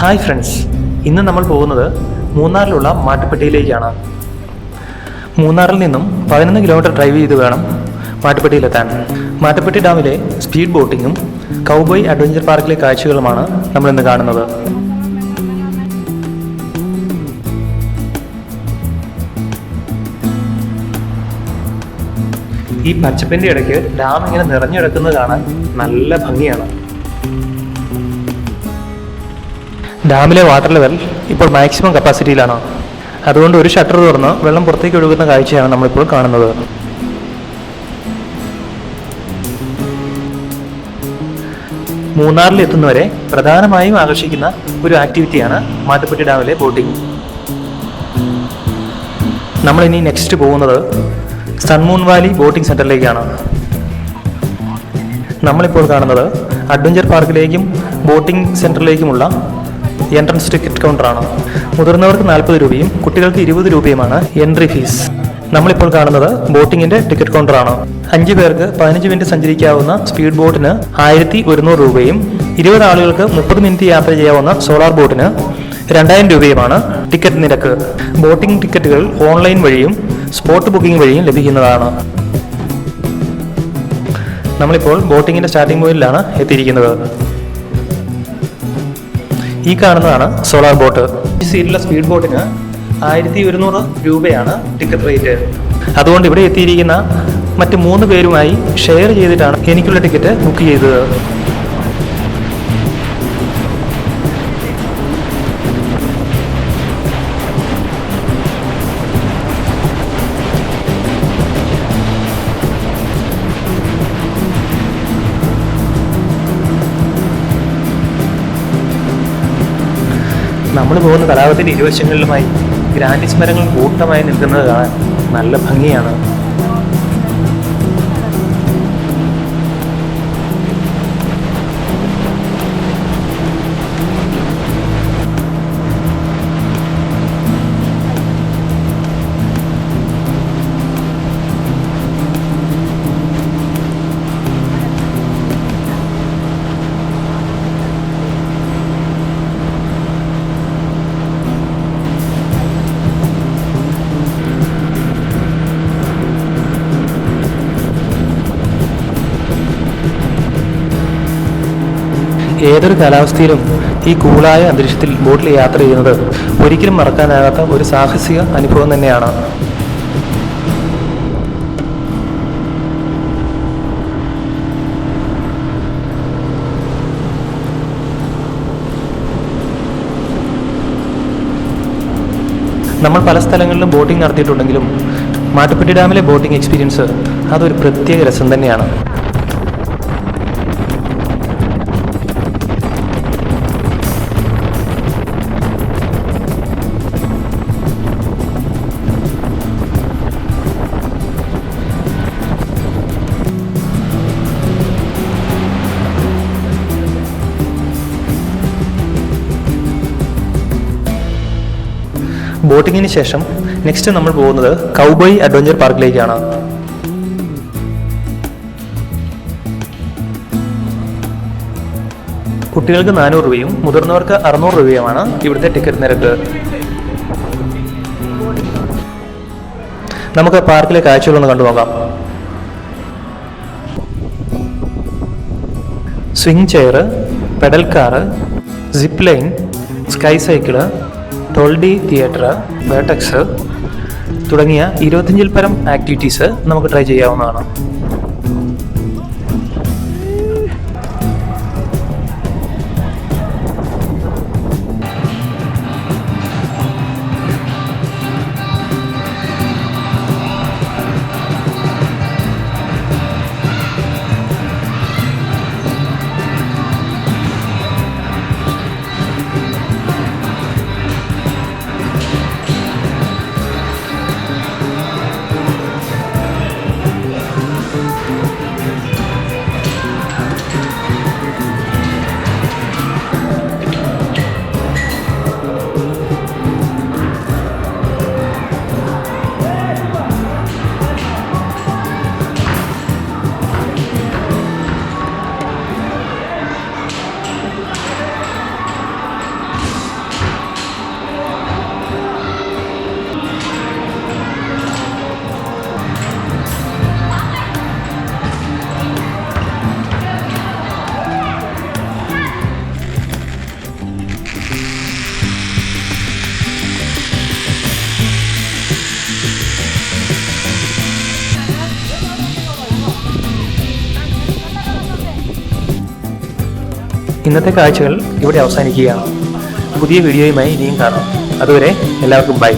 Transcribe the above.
Hi friends ഇന്ന് നമ്മൾ പോകുന്നത് മൂന്നാറിലുള്ള മാട്ടുപ്പെട്ടിയിലേക്കാണ് മൂന്നാറിൽ നിന്നും പതിനൊന്ന് കിലോമീറ്റർ ഡ്രൈവ് ചെയ്ത് വേണം മാട്ടുപ്പെട്ടിയിലെത്താൻ മാട്ടുപ്പെട്ടി ഡാമിലെ സ്പീഡ് ബോട്ടിങ്ങും കൗബോയ് അഡ്വഞ്ചർ പാർക്കിലെ കാഴ്ചകളുമാണ് നമ്മൾ ഇന്ന് കാണുന്നത്. ഈ പച്ചപ്പിന്റെ ഇടയ്ക്ക് ഡാം ഇങ്ങനെ നിറഞ്ഞിടക്കുന്നത് കാണാൻ നല്ല ഭംഗിയാണ്. ഡാമിലെ വാട്ടർ ലെവൽ ഇപ്പോൾ മാക്സിമം കപ്പാസിറ്റിയിലാണ് അതുകൊണ്ട് ഒരു ഷട്ടർ തുറന്ന് വെള്ളം പുറത്തേക്ക് ഒഴുകുന്ന കാഴ്ചയാണ് നമ്മളിപ്പോൾ കാണുന്നത്. മൂന്നാറിൽ എത്തുന്നവരെ പ്രധാനമായും ആകർഷിക്കുന്ന ഒരു ആക്ടിവിറ്റിയാണ് മാട്ടുപ്പെട്ടി ഡാമിലെ ബോട്ടിംഗ് നമ്മളിനി നെക്സ്റ്റ് പോകുന്നത് സൺമൂൺ വാലി ബോട്ടിംഗ് സെന്ററിലേക്കാണ് നമ്മളിപ്പോൾ കാണുന്നത് അഡ്വഞ്ചർ പാർക്കിലേക്കും ബോട്ടിംഗ് സെന്ററിലേക്കുമുള്ള എൻട്രൻസ് ടിക്കറ്റ് കൗണ്ടറാണ് മുതിർന്നവർക്ക് നാൽപ്പത് രൂപയും കുട്ടികൾക്ക് ഇരുപത് രൂപയുമാണ് എൻട്രി ഫീസ് നമ്മളിപ്പോൾ കാണുന്നത് ബോട്ടിങ്ങിന്റെ ടിക്കറ്റ് കൗണ്ടറാണ് അഞ്ചു പേർക്ക് പതിനഞ്ച് മിനിറ്റ് സഞ്ചരിക്കാവുന്ന സ്പീഡ് ബോട്ടിന് ആയിരത്തി ഒരുന്നൂറ് രൂപയും ഇരുപത് ആളുകൾക്ക് മുപ്പത് മിനിറ്റ് യാത്ര ചെയ്യാവുന്ന സോളാർ ബോട്ടിന് രണ്ടായിരം രൂപയുമാണ് ടിക്കറ്റ് നിരക്ക്. ബോട്ടിംഗ് ടിക്കറ്റുകൾ ഓൺലൈൻ വഴിയും സ്പോട്ട് ബുക്കിംഗ് വഴിയും ലഭിക്കുന്നതാണ്. നമ്മളിപ്പോൾ ബോട്ടിങ്ങിന്റെ സ്റ്റാർട്ടിംഗ് പോയിന്റിലാണ് എത്തിയിരിക്കുന്നത്. ഈ കാണുന്നതാണ് സോളാർ ബോട്ട്. ഈ സീറ്റിലെ സ്പീഡ് ബോട്ടിന് ആയിരത്തി ഒരുന്നൂറ് രൂപയാണ് ടിക്കറ്റ് റേറ്റ്. അതുകൊണ്ട് ഇവിടെ എത്തിയിരിക്കുന്ന മറ്റ് മൂന്ന് പേരുമായി ഷെയർ ചെയ്തിട്ടാണ് എനിക്കുള്ള ടിക്കറ്റ് ബുക്ക് ചെയ്തത്. നമ്മൾ പോകുന്ന തടാകത്തിന്റെ ഇരുവശങ്ങളിലുമായി ഗ്രാൻഡിസ് മരങ്ങൾ കൂട്ടമായി നിൽക്കുന്നത് കാണാൻ നല്ല ഭംഗിയാണ്. ഏതൊരു കാലാവസ്ഥയിലും ഈ കൂളായ അന്തരീക്ഷത്തിൽ ബോട്ടിൽ യാത്ര ചെയ്യുന്നത് ഒരിക്കലും മറക്കാനാകാത്ത ഒരു സാഹസിക അനുഭവം തന്നെയാണ്. നമ്മൾ പല സ്ഥലങ്ങളിലും ബോട്ടിംഗ് നടത്തിയിട്ടുണ്ടെങ്കിലും മാട്ടുപ്പെട്ടി ഡാമിലെ ബോട്ടിംഗ് എക്സ്പീരിയൻസ് അതൊരു പ്രത്യേക രസം തന്നെയാണ്. ബോട്ടിങ്ങിന് ശേഷം നെക്സ്റ്റ് നമ്മൾ പോകുന്നത് കൗബോയ് അഡ്വഞ്ചർ പാർക്കിലേക്കാണ്. കുട്ടികൾക്ക് നാനൂറ് രൂപയും മുതിർന്നവർക്ക് അറുന്നൂറ് രൂപയുമാണ് ഇവിടുത്തെ ടിക്കറ്റ് നിരക്ക്. നമുക്ക് പാർക്കിലെ കാഴ്ചകളൊന്ന് കണ്ടു നോക്കാം. Swing chair pedal car zip line sky cycle ടോൾഡി theatre വേട്ടക്സ് തുടങ്ങിയ ഇരുപത്തിയഞ്ചിൽ പരം ആക്ടിവിറ്റീസ് നമുക്ക് ട്രൈ ചെയ്യാവുന്നതാണ്. ഇന്നത്തെ കാഴ്ചകൾ ഇവിടെ അവസാനിക്കുകയാണ്. പുതിയ വീഡിയോയുമായി ഇനിയും കാണാം. അതുവരെ എല്ലാവർക്കും ബൈ